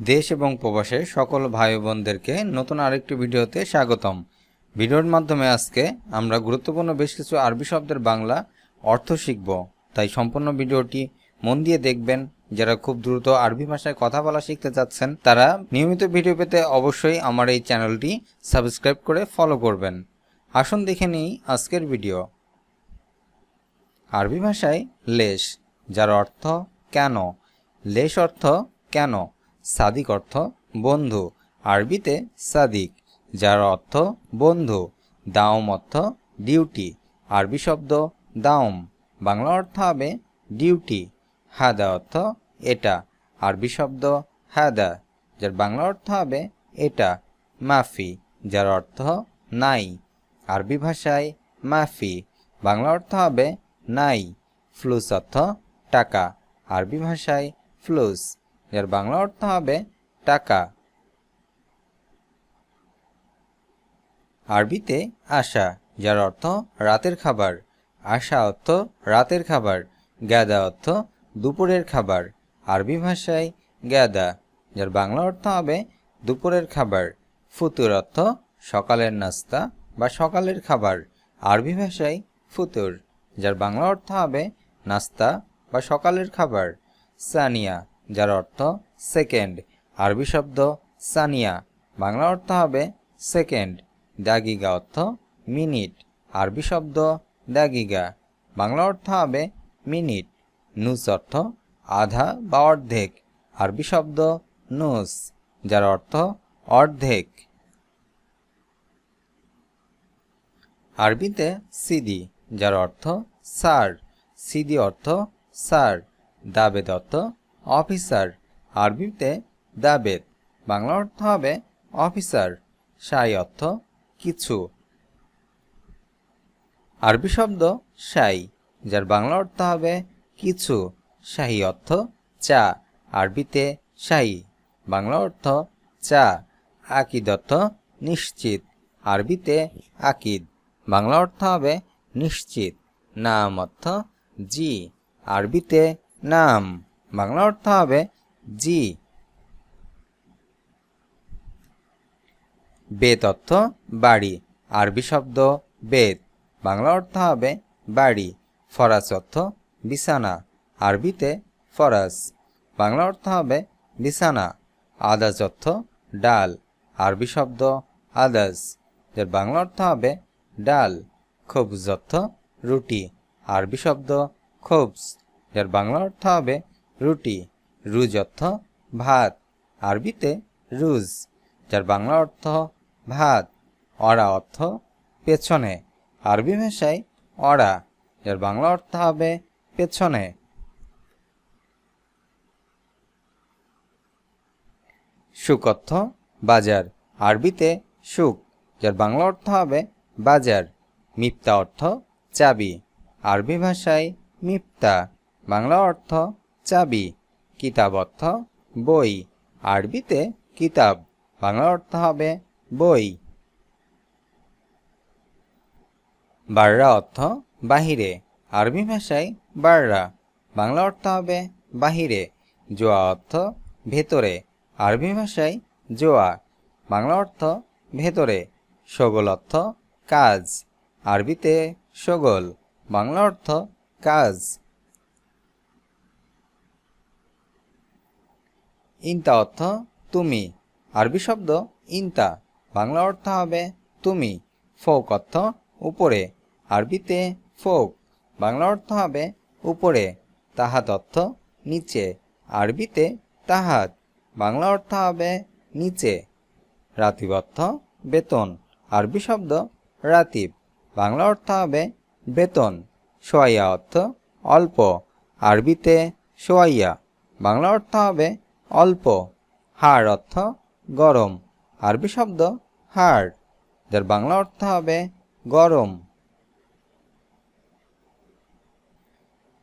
দেশ এবং প্রবাসের সকল ভাই বোনদেরকে নতুন আরেকটি ভিডিওতে স্বাগতম। ভিডিওর মাধ্যমে আজকে আমরা গুরুত্বপূর্ণ বেশ কিছু আরবি শব্দের বাংলা অর্থ শিখব। তাই সম্পূর্ণ ভিডিওটি মন দিয়ে দেখবেন। যারা খুব দ্রুত আরবি ভাষায় কথা বলা শিখতে চাচ্ছেন, তারা নিয়মিত ভিডিও পেতে অবশ্যই আমার এই চ্যানেলটি সাবস্ক্রাইব করে ফলো করবেন। আসুন দেখে নিই আজকের ভিডিও। আরবি ভাষায় লেশ, যার অর্থ কেন? লেশ অর্থ কেন? সাদিক অর্থ বন্ধু, আরবিতে সাদিক, যার অর্থ বন্ধু, দাওম অর্থ ডিউটি, আরবি শব্দ দাওম, বাংলা অর্থ হবে ডিউটি, হাদা অর্থ এটা, আরবি শব্দ হাদা, যার বাংলা অর্থ হবে এটা, মাফি, যার অর্থ নাই, আরবি ভাষায় মাফি, বাংলা অর্থ হবে নাই, ফ্লুস অর্থ টাকা, আরবি ভাষায় ফ্লুস। যার বাংলা অর্থ হবে টাকা। আরবিতে আশা, যার অর্থ রাতের খাবার। আশা অর্থ রাতের খাবার, গ্যাদা অর্থ দুপুরের খাবার। আরবি ভাষায় গ্যাদা, যার বাংলা অর্থ হবে দুপুরের খাবার। ফুতুর অর্থ সকালের নাস্তা বা সকালের খাবার। আরবি ভাষায় ফুতুর, যার বাংলা অর্থ হবে নাস্তা বা সকালের খাবার। সানিয়া যার অর্থ সেকেন্ড আরবি শব্দ সানিয়া। বাংলা অর্থ হবে সেকেন্ড দাগিগা অর্থ মিনিট আরবি শব্দ দাগিগা। বাংলা অর্থ হবে মিনিট নুস অর্থ আধা বা অর্ধেক। আরবি শব্দ নুস, যার অর্থ অর্ধেক। আরবিতে সিদি, যার অর্থ স্যার সিদি অর্থ স্যার দাবেদ অর্থ অফিসার। আরবিতে দাবেদ বাংলা অর্থ হবে অফিসার। সাই অর্থ কিছু। আরবি শব্দ সাই, যার বাংলা অর্থ হবে কিছু। শাহী অর্থ চা। আরবিতে শাহী বাংলা অর্থ চা। আকিদ অর্থ নিশ্চিত। আরবিতে আকিদ, বাংলা অর্থ হবে নিশ্চিত। নাম অর্থ জি। আরবিতে নাম। বাংলা অর্থ হবে জি বেত অর্থ বাড়ি। আরবি শব্দ বেত। বাংলা অর্থ হবে বাড়ি। ফরাস অর্থ বিছানা। আরবিতে ফরাস। বাংলা অর্থ হবে বিছানা। আদাজ অর্থ ডাল। আরবি শব্দ আদাজ যার বাংলা অর্থ হবে ডাল। খবজ অর্থ রুটি। আরবি শব্দ খবজ। যার বাংলা অর্থ হবে রুটি, রুজ অর্থ ভাত, আরবিতে রুজ, যার বাংলা অর্থ ভাত অড়া অর্থ পেছনে, আরবি ভাষায় অড়া যার বাংলা অর্থ হবে পেছনে। সুক অর্থ বাজার, আরবিতে সুক যার বাংলা অর্থ হবে বাজার, মিপ্তা অর্থ চাবি, আরবি ভাষায় মিপ্তা, বাংলা অর্থ চাবি, কিতাব অর্থ, বই। আরবিতে কিতাব, বাংলা অর্থ হবে বই। বাররা অর্থ বাহিরে, আরবি ভাষায় বাররা, বাংলা অর্থ হবে বাহিরে। জোয়া অর্থ ভেতরে, আরবি ভাষায় জোয়া, বাংলা অর্থ ভেতরে। সগোল অর্থ কাজ, আরবিতে সগোল, বাংলা অর্থ কাজ। ইন্তা অর্থ তুমি। আরবি শব্দ ইন্তা। বাংলা অর্থ হবে তুমি। ফোক অর্থ উপরে। আরবিতে ফোক। বাংলা অর্থ হবে উপরে। তাহাত অর্থ নিচে। আরবিতে তাহাত। বাংলা অর্থ হবে নিচে। রাতিব অর্থ বেতন। আরবি শব্দ রাতিব। বাংলা অর্থ হবে বেতন। সোয়াইয়া অর্থ অল্প। আরবিতে সোয়াইয়া। বাংলা অর্থ হবে অল্প হাড় অর্থ গরম। আরবি শব্দ হাড় যার বাংলা অর্থ হবে গরম।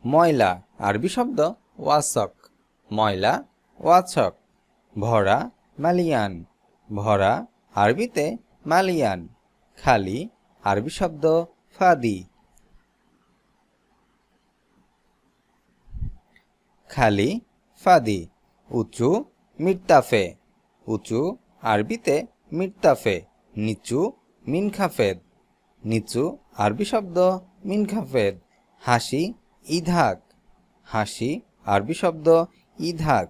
ময়লা, আরবি শব্দ ওয়াসক। ময়লা ওয়াচক ভরা, মালিয়ান। ভরা, আরবিতে মালিয়ান। খালি, আরবি শব্দ ফাদি। খালি, ফাদি। উঁচু মির্তাফে উঁচু আরবিতে মির্তাফে নিচু মিনখাফেদ। নিচু আরবি শব্দ মিনখাফেদ। হাসি ইধাক। হাসি আরবি শব্দ ইধাক।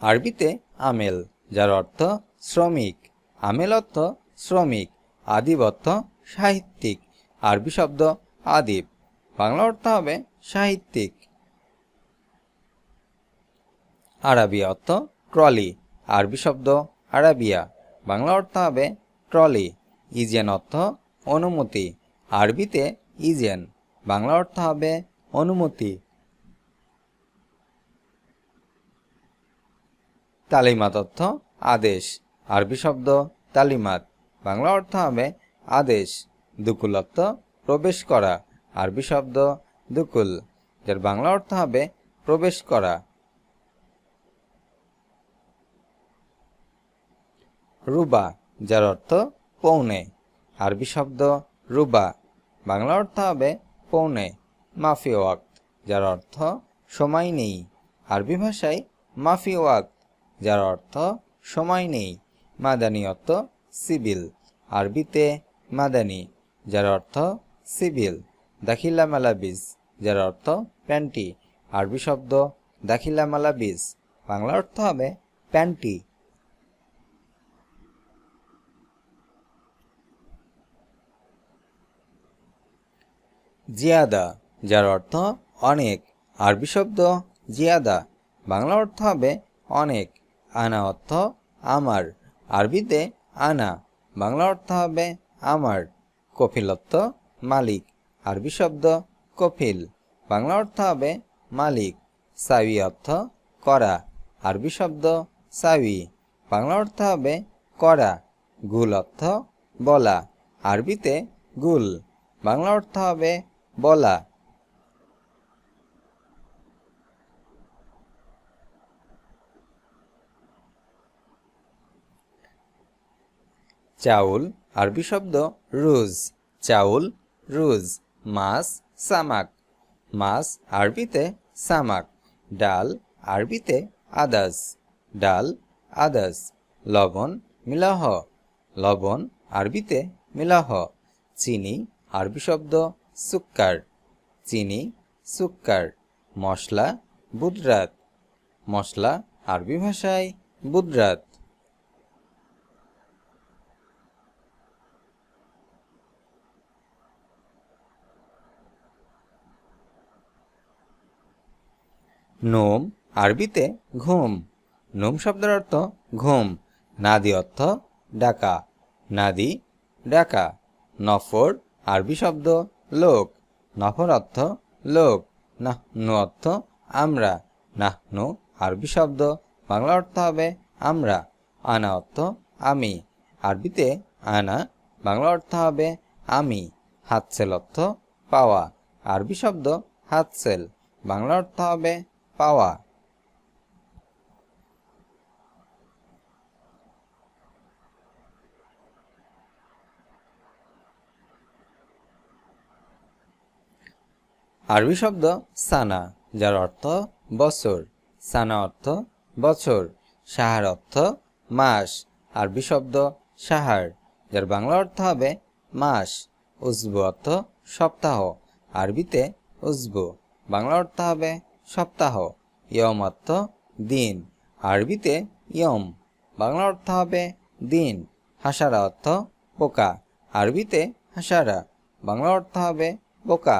আরবিতে আমেল, যার অর্থ শ্রমিক। আমেল অর্থ শ্রমিক আদিব অর্থ সাহিত্যিক। আরবি শব্দ আদিব। বাংলা অর্থ হবে সাহিত্যিক। আরবি অর্থ ট্রলি, আরবি শব্দ আরাবিয়া। বাংলা অর্থ হবে ট্রলি ইজেন অর্থ অনুমতি। আরবিতে ইজেন বাংলা অর্থ হবে অনুমতি। তালিমাত অর্থ আদেশ, আরবি শব্দ তালিমাত। বাংলা অর্থ হবে আদেশ, দুকুল অর্থ প্রবেশ করা। আরবি শব্দ দুকুল, যার বাংলা অর্থ হবে প্রবেশ করা। রুবা, যার অর্থ পৌনে। আরবি শব্দ রুবা, বাংলা অর্থ হবে পৌনে, মাফি ওয়াক্ত, যার অর্থ সময় নেই। আরবি ভাষায় মাফি ওয়াক্ত, যার অর্থ সময় নেই। মাদানি অর্থ সিভিল, আরবিতে মাদানি, যার অর্থ সিভিল। দাখিলা মালাবিজ যার অর্থ প্যান্টি, আরবি শব্দ দাখিলা মালাবিজ বাংলা অর্থ হবে প্যান্টি। জিয়াদা, যার অর্থ অনেক, আরবি শব্দ জিয়াদা, বাংলা অর্থ হবে অনেক, আনা অর্থ আমার, আরবিতে আনা, বাংলা অর্থ হবে আমার কফিল অর্থ মালিক। আরবি শব্দ কফিল। বাংলা অর্থ হবে মালিক সাবি অর্থ করা। আরবি শব্দ সাবি বাংলা অর্থ হবে করা, গুল অর্থ বলা। আরবিতে গুল। বাংলা অর্থ হবে বলা। চাউল। আরবি শব্দ রুজ। চাউল, রুজ। মাছ, সামাক। মাছ, আরবিতে সামাক। ডাল, আরবিতে আদাস। ডাল, আদাস। লবণ, মিলাহ। লবণ, আরবিতে মিলাহ। চিনি, আরবি শব্দ সুক্কার। চিনি, সুক্কার। মশলা, বুদরাত। মশলা, আরবি ভাষায় বুদরাত। নোম, আরবিতে ঘুম। নোম শব্দের অর্থ ঘুম। নাদি অর্থ ডাকা। নাদি, ডাকা। নফর, আরবি শব্দ লোক। নফর অর্থ লোক। নাহ নু অর্থ আমরা। নাহ নু আরবি শব্দ। বাংলা অর্থ হবে আমরা। আনা অর্থ আমি। আরবিতে আনা, বাংলা অর্থ হবে আমি। হাতসেল অর্থ পাওয়া। আরবি শব্দ হাতসেল। বাংলা অর্থ হবে পাওয়া। আরবি শব্দ সানা, যার অর্থ বছর। সানা অর্থ বছর, সাহার অর্থ মাস। আরবি শব্দ সাহার, যার বাংলা অর্থ হবে মাস। উজবু অর্থ সপ্তাহ। আরবিতে উজবু, বাংলা অর্থ হবে সপ্তাহ, ইয়ম অর্থ দিন। আরবিতে ইয়ম, বাংলা অর্থ হবে দিন। হাসারা অর্থ পোকা। আরবিতে হাসারা, বাংলা অর্থ হবে পোকা।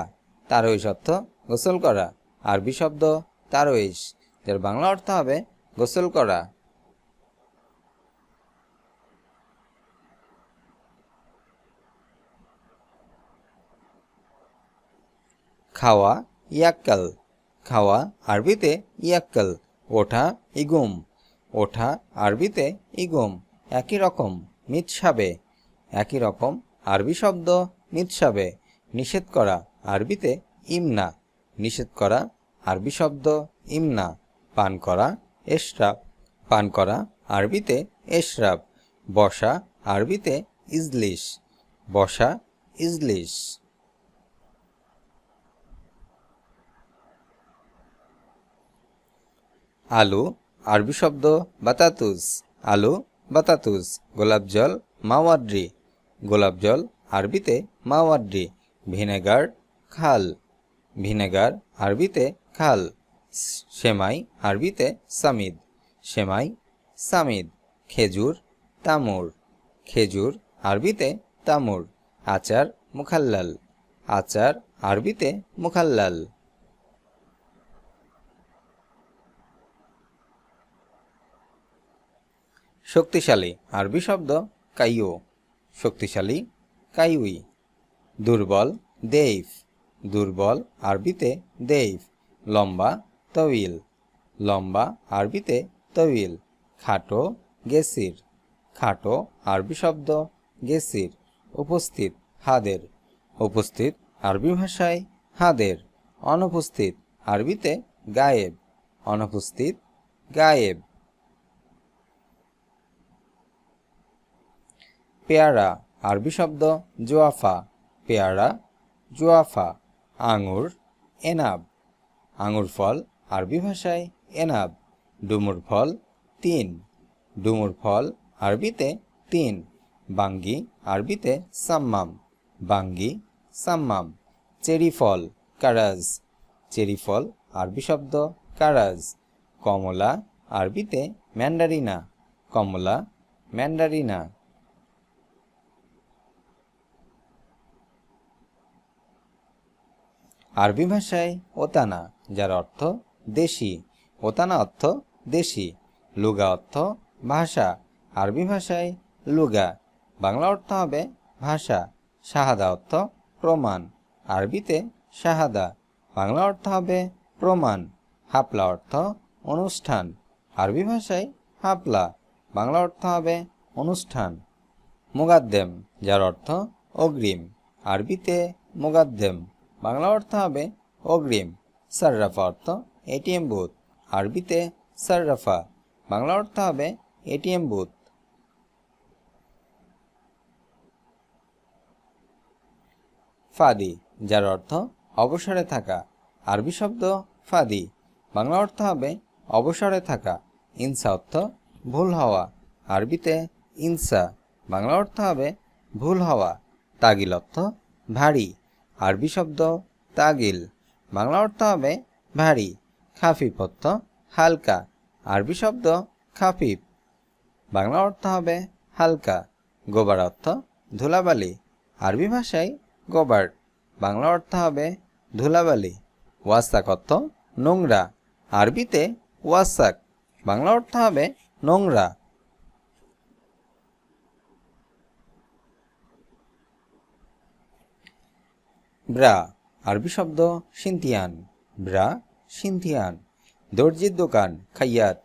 তারইশ অর্থ গোসল করা। আরবি শব্দ তারইশ, যার বাংলা অর্থ হবে গোসল করা। খাওয়া, ইয়াক্কাল। খাওয়া আরবিতে ইয়াক্কাল, ওঠা ইগুম, ওঠা আরবিতে ইগুম, একই রকম মিতসাবে, একই রকম আরবি শব্দ মিতসাবে, নিষেধ করা আরবিতে ইমনা, নিষেধ করা আরবি শব্দ ইমনা, পান করা এশরাব, পান করা আরবিতে এশরাব, বসা আরবিতে ইজলিশ, বসা ইজলিশ। আলু, আরবি শব্দ বাতাতুস আলু বাতাতুস গোলাপ জল মাওয়াড্রি গোলাপ জল, আরবিতে মাওয়াড্রি ভিনেগার, খাল। ভিনেগার, আরবিতে খাল। সেমাই, আরবিতে সামিদ। সেমাই, সামিদ। খেজুর, তামুর। খেজুর, আরবিতে তামুর। আচার, মুখাল্লাল। আচার, আরবিতে মুখাল্লাল। শক্তিশালী। আরবি শব্দ কাইও শক্তিশালী কাইউই দুর্বল দেইফ। দুর্বল আরবিতে দেইফ। লম্বা তবিল লম্বা আরবিতে তবিল খাটো গেসির। খাটো আরবি শব্দ গেসির। উপস্থিত হাদের। উপস্থিত আরবি ভাষায় হাদের। অনুপস্থিত আরবিতে গায়েব। অনুপস্থিত গায়েব। পেয়ারা, আরবি শব্দ জোয়াফা, পেয়ারা, জোয়াফা, আঙুর, এনাব। আঙুর ফল, আরবি ভাষায় এনাব। ডুমুর ফল তিন ডুমুর ফল, আরবিতে তিন বাঙ্গি, আরবিতে সাম্মাম। বাঙ্গি, সাম্মাম। চেরি ফল, কারাজ। চেরি ফল, আরবি শব্দ কারাজ। কমলা, আরবিতে ম্যান্ডারিনা। কমলা, ম্যান্ডারিনা। আরবি ভাষায় ওতানা, যার অর্থ দেশি। ওতানা অর্থ দেশি, লুগা অর্থ ভাষা। আরবি ভাষায় লুগা, বাংলা অর্থ হবে ভাষা। শাহাদা অর্থ প্রমাণ, আরবিতে শাহাদা। বাংলা অর্থ হবে প্রমাণ, হাপলা অর্থ অনুষ্ঠান। আরবি ভাষায় হাপলা, বাংলা অর্থ হবে অনুষ্ঠান। মুগাদ্দেম, যার অর্থ অগ্রিম, আরবিতে মুগাদ্দেম। বাংলা অর্থ হবে অগ্রিম। সার্রাফা অর্থ এটিএম বুথ। আরবিতে সার্রাফা বাংলা অর্থ হবে এটিএম বুথ। ফাদি, যার অর্থ অবসরে থাকা। আরবি শব্দ ফাদি। বাংলা অর্থ হবে অবসরে থাকা। ইনসা অর্থ ভুল হওয়া। আরবিতে ইনসা। বাংলা অর্থ হবে ভুল হওয়া। তাগিল অর্থ ভারী। আরবি শব্দ তাগিল। বাংলা অর্থ হবে ভারী খাফিফ অর্থ হালকা। আরবি শব্দ খাফিফ বাংলা অর্থ হবে হালকা। গোবার অর্থ ধুলাবালি। আরবি ভাষায় গোবার। বাংলা অর্থ হবে ধুলাবালি। ওয়াসাক অর্থ নোংরা। আরবিতে ওয়াসাক। বাংলা অর্থ হবে নোংরা। ব্রা, আরবি শব্দ সিন্তিয়ান। ব্রা, সিন্তিয়ান। দর্জির দোকান, খাইয়াত।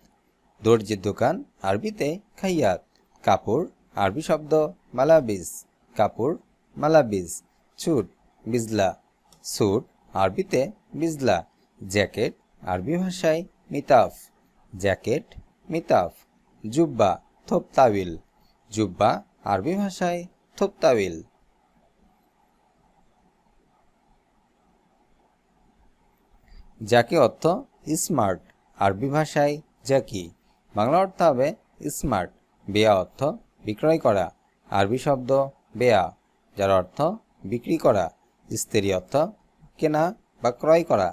দর্জির দোকান, আরবিতে খাইয়াত। কাপড়, আরবি শব্দ মালাবিজ। কাপড়, মালাবিজ। ছুট বিজলা। স্যুট আরবিতে বিজলা। জ্যাকেট, আরবি ভাষায় মিতাফ। জ্যাকেট, মিতাফ। জুব্বা, থোপতাবিল। জুব্বা, আরবি ভাষায় থোপতাবিল। জাকি অর্থ স্মার্ট। আরবি ভাষায় জাকি বাংলা অর্থ হবে স্মার্ট। বেয়া অর্থ বিক্রয় করা। আরবি শব্দ বেয়া, যার অর্থ বিক্রি করা। স্ত্রী অর্থ কেনা বা ক্রয় করা।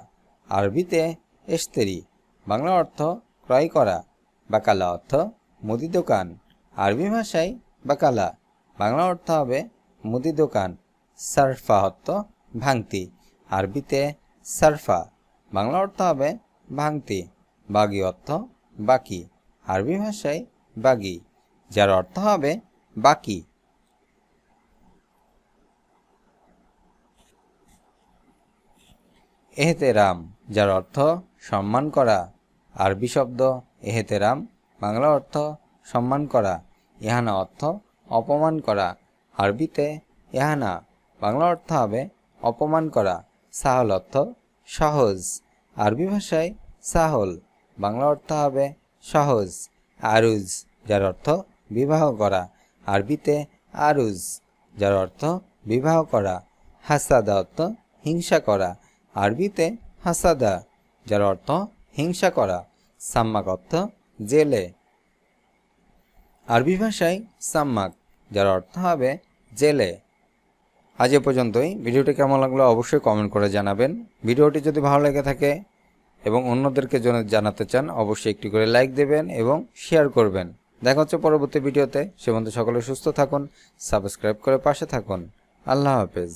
আরবিতে এস্তেরি বাংলা অর্থ ক্রয় করা বাকালা অর্থ মুদি দোকান। আরবি ভাষায় বাকালা বাংলা অর্থ হবে মুদি দোকান। সারফা অর্থ ভাঙতি। আরবিতে সারফা বাংলা অর্থ হবে ভাঙতি, বাগি অর্থ বাকি। আরবি ভাষায় বাগি, যার অর্থ হবে বাকি। এহেতেরাম, যার অর্থ সম্মান করা। আরবি শব্দ এহেতেরাম, বাংলা অর্থ সম্মান করা। ইহানা অর্থ অপমান করা। আরবিতে ইহানা, বাংলা অর্থ হবে অপমান করা। সাহল অর্থ সহজ। আরবি ভাষায় সাহল, বাংলা অর্থ হবে সহজ, আরুজ, যার অর্থ বিবাহ করা। আরবিতে আরুজ, যার অর্থ বিবাহ করা। হাসাদা অর্থ হিংসা করা। আরবিতে হাসাদা, যার অর্থ হিংসা করা। সাম্মাক অর্থ জেলে। আরবি ভাষায় সাম্মাক, যার অর্থ হবে জেলে। আজ এ পর্যন্তই। ভিডিওটি কেমন লাগল অবশ্যই কমেন্ট করে জানাবেন। ভিডিওটি যদি ভালো লেগে থাকে এবং অন্যদেরকে জানাতে চান, অবশ্যই একটি করে লাইক দেবেন এবং শেয়ার করবেন। দেখা হচ্ছে পরবর্তী ভিডিওতে। সে সকলে সুস্থ থাকুন সাবস্ক্রাইব করে পাশে থাকুন। আল্লাহ হাফেজ।